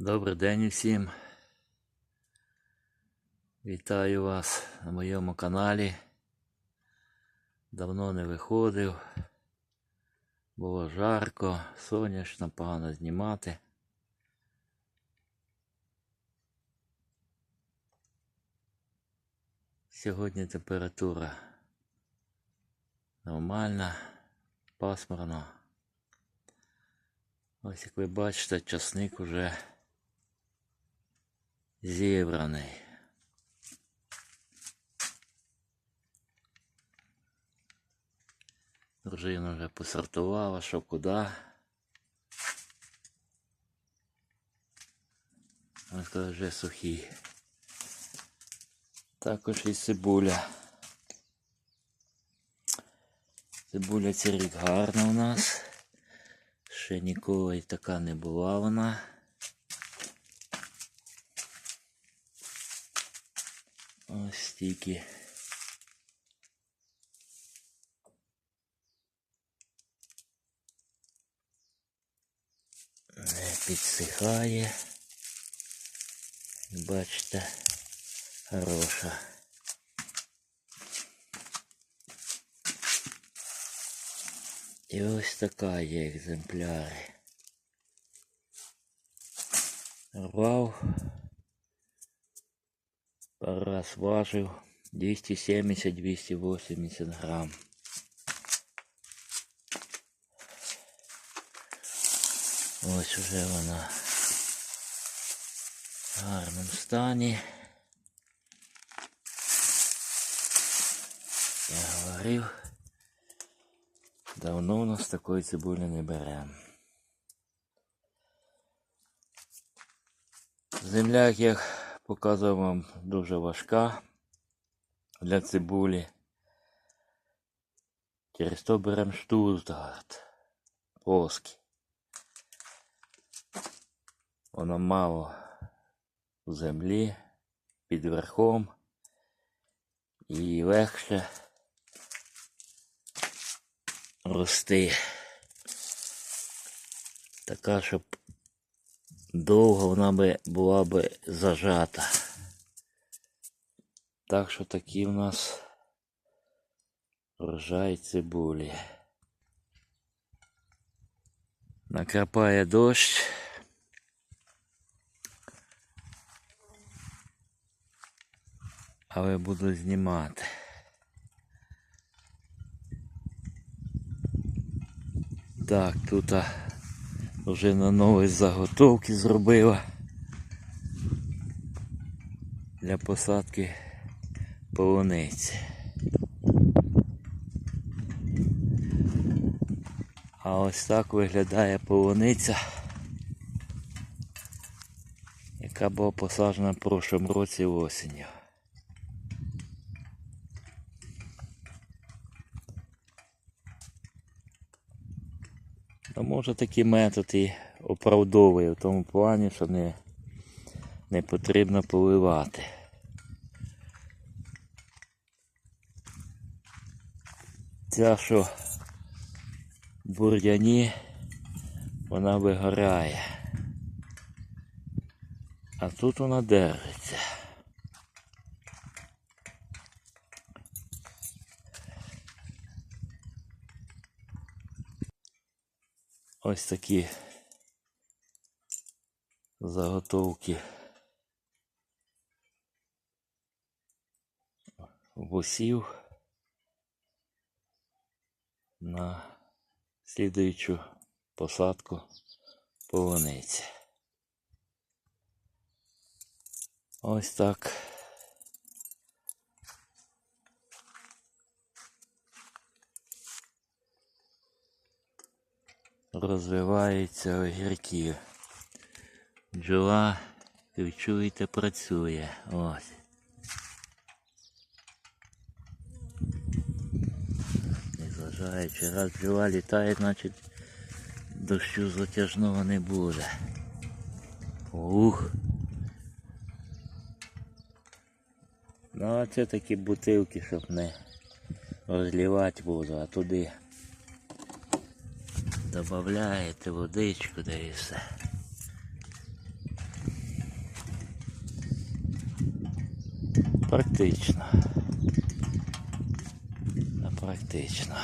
Добрий день усім. Вітаю вас на моєму каналі. Давно не виходив. Було жарко, сонячно, погано знімати. Сьогодні температура нормальна, пасмурно. Ось як ви бачите, часник уже зібраний. Дружина вже посортувала, що куди. Ось коли вже сухі. Також і цибуля. Цибуля цей рік гарна у нас. Ще ніколи така не була вона. Ось стільки. Підсихає. Бачите, хороша. І ось така є екземпляри. Рвав. Раз важив 270-280 грам. Ось уже вона в гарному стані. Я говорив, давно у нас такої цибулі не беремо. Земля, як я показував вам, дуже важка для цибулі. Через то беремо штутгарт плоский. Воно мало в землі під верхом і легше рости. Така, щоб довго вона би була би зажата. Так що такі в нас врожай цибулі. Накрапає дощ. Але буду знімати. Так, тут а, вже на нові заготовки зробила для посадки полуниці. А ось так виглядає полуниця, яка була посаджена в прошлому році осінню. Ну, може такий метод і оправдовує в тому плані, що не, не потрібно поливати. Ця, що в бур'яні, вона вигорає. А тут вона держиться. Ось такі заготовки вусів на слідуючу посадку полуниці. Ось так. Розвиваються огірки. Бджола, ви працює. Ось. Незважаючи, раз бджола літає, значить дощу затяжного не буде. Ух. Ну а це такі бутилки, щоб не розливати воду, а туди Добавляєте водичку, да і все. Практично. Практично.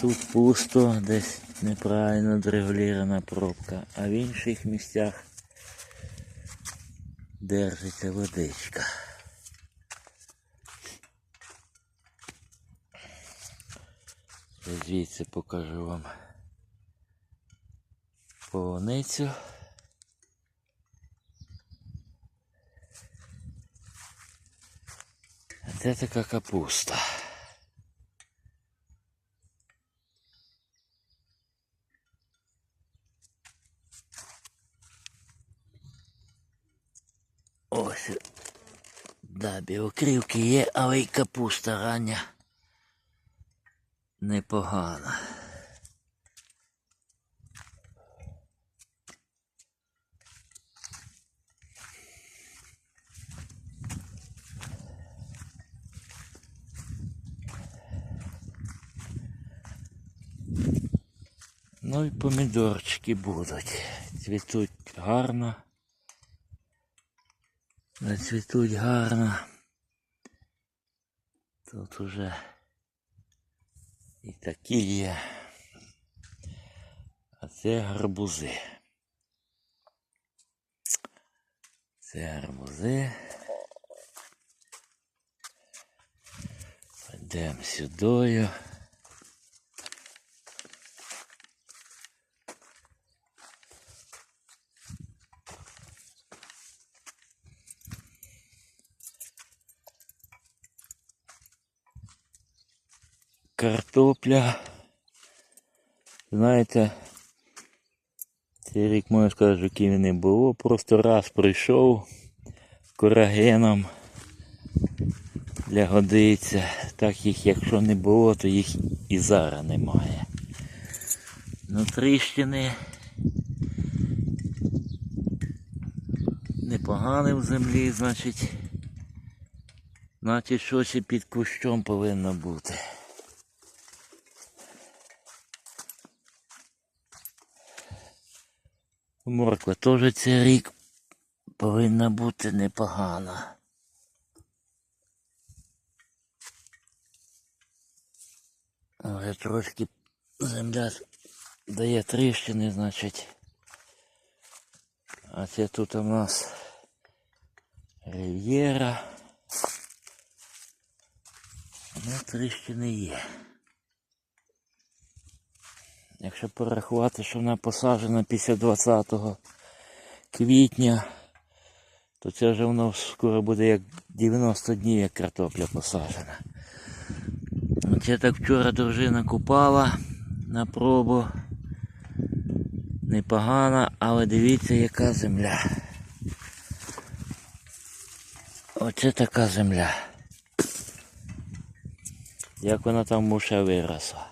Тут пусто, десь неправильно дрегулірована пробка, а в інших місцях держиться водичка. Звідси покажу вам полуницю. Це така капуста. Ось. Да, білокрівки є, але й капуста рання. Непогана. Ну і помідорчики будуть. Цвітуть гарно. Зацвітуть гарно. Тут уже і такі є. А це гарбузи. Це гарбузи. Йдемо сюдою. Картопля. Знаєте, цей рік можна сказати, ким не було. Просто раз прийшов корагеном для годиться. Так їх, якщо не було, то їх і зараз немає. Ну тріщини непогане в землі, значить. Значить щось і під кущом повинно бути. Морква теж цей рік повинна бути непогана. Але трошки земля дає тріщини, значить. А це тут у нас рив'єра. Ну, тріщини є. Якщо порахувати, що вона посаджена після 20 квітня, то це вже воно скоро буде як 90 днів, як картопля посаджена. Оце так вчора дружина купала на пробу. Непогана, але дивіться, яка земля. Оце така земля. Як вона там муша виросла.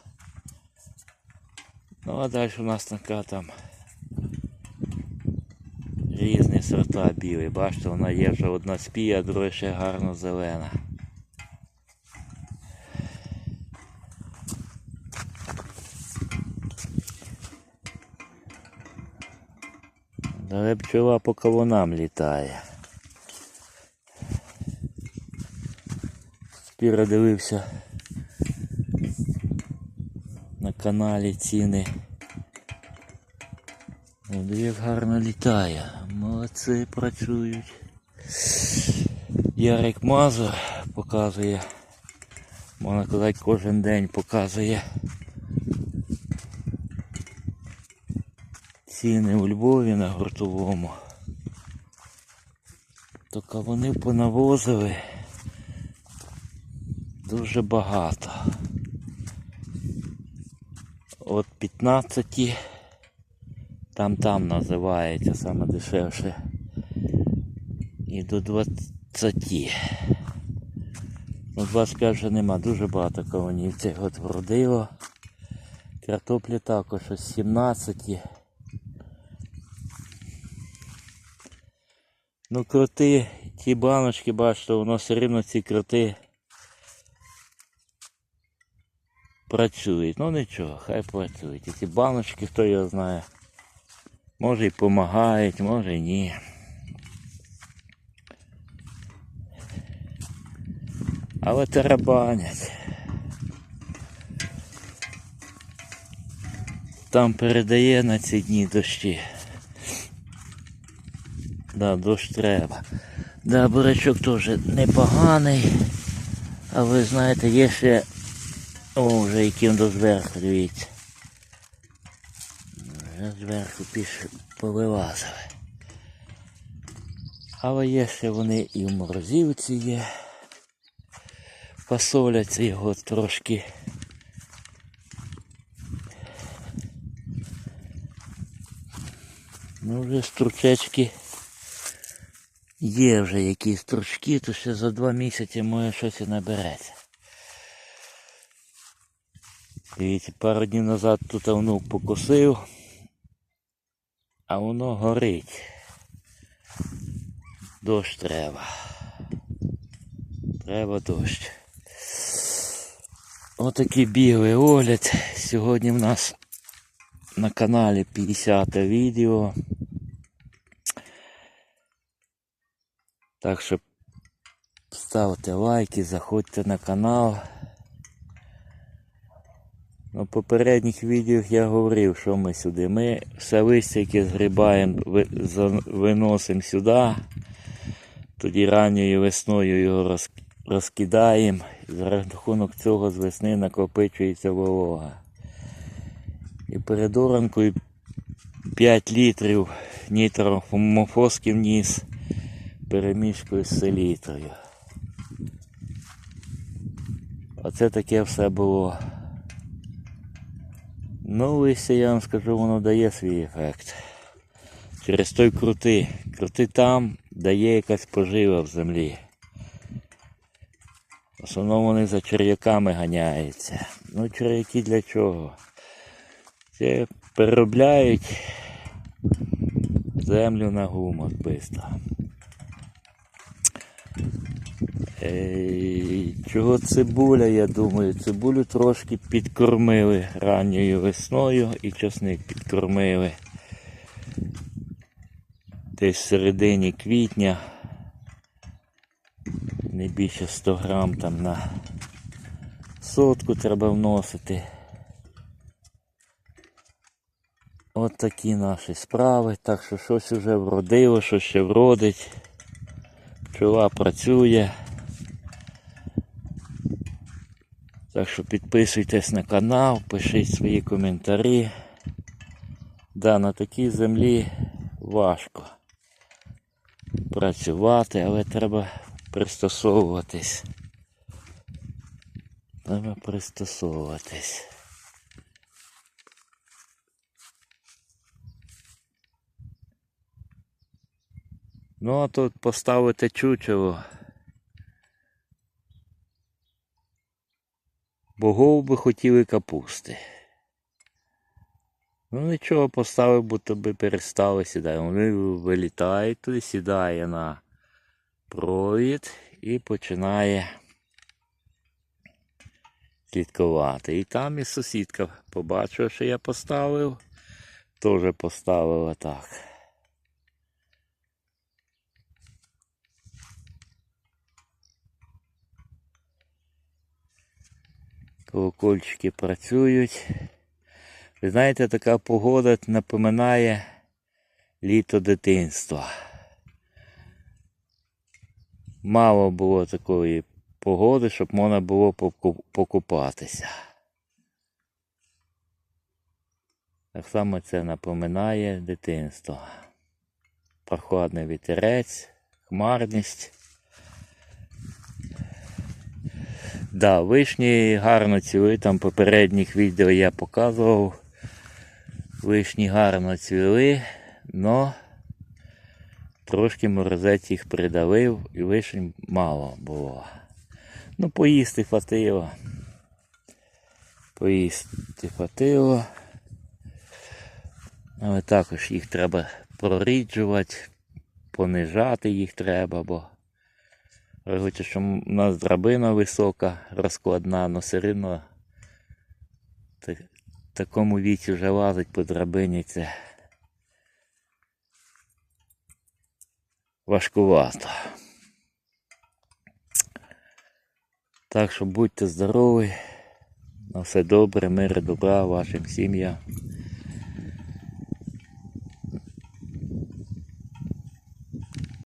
Ну а далі у нас така там різні сорта білі. Бачите, вона є вже одна спія, а друга ще гарно зелена. Але пчола по кавунам літає. Спіра дивився каналі ціни. О, як гарно літає. Молодці працюють. Ярик Мазур показує. Можна сказати, кожен день показує. Ціни у Львові на гуртовому. Тільки вони понавозили дуже багато. От 15 там там називається саме дешевше. І до 20. Ну 25 вже нема, дуже багато кавунів цих от вродило. Картоплі також ось 17. Ну кроти, ті баночки, бачите, воно все рівно ці кроти працюють. Ну нічого, хай працюють. І ці баночки, хто його знає. Може і допомагають, може і ні. Але тарабанять. Там передає на ці дні дощі. Да, дощ треба. Да, бурячок теж непоганий. А ви знаєте, є ще... О, вже яким до зверху, дивіться. Вже зверху піш повилазили. Але є ще вони і в морозівці є. Посоляться його трошки. Ну вже стручечки. Є вже якісь стручки, то ще за два місяці може щось і набереться. Дивіться, пару днів назад тут внук покосив, а воно горить. Дощ треба. Треба дощ. Отакий бігли огляд. Сьогодні в нас на каналі 50 відео. Так що ставте лайки, заходьте на канал. На попередніх відео я говорив, що ми сюди. Ми все листя, яке згрібаємо, виносимо сюди. Тоді ранньою весною його розкидаємо. За рахунок цього з весни накопичується волога. І перед оранкою 5 літрів нітрофоски вніс перемішкою з селітрою. Оце таке все було. Ну, листя, я вам скажу, воно дає свій ефект. Через той крути. Крути там дає якась пожива в землі. В основному вони за черв'яками ганяються. Ну, черв'яки для чого? Це переробляють землю на гумус швидко. Чого цибуля, я думаю, цибулю трошки підкормили ранньою весною і часник підкормили. Десь в середині квітня. Не більше 100 грам там на сотку треба вносити. От такі наші справи. Так що щось вже вродило, що ще вродить. Пчола працює. Так що підписуйтесь на канал, пишіть свої коментарі. Да, на такій землі важко працювати, але треба пристосовуватись. Треба пристосовуватись. Ну а тут поставити чучело. Бо голуби хотіли капусти. Ну нічого, поставив, бо тобі перестали сідати. Вони вилітають туди, сідає на провід і починає слідкувати. І там і сусідка побачила, що я поставив, теж поставила так. Колокольчики працюють. Ви знаєте, така погода напоминає літо дитинства. Мало було такої погоди, щоб можна було покупатися. Так само це напоминає дитинство. Прохладний вітерець, хмарність. Да, вишні гарно цвіли, там попередніх відео я показував. Вишні гарно цвіли, но трошки морозець їх придавив і вишень мало було. Ну, поїсти хватило. Поїсти хватило. Але також їх треба проріджувати, понижати їх треба, бо Виходить, що у нас драбина висока, розкладна, але все одно в такому віці вже лазить по драбині це важкувато. Так що будьте здорові, на все добре, мир добра вашим сім'ям.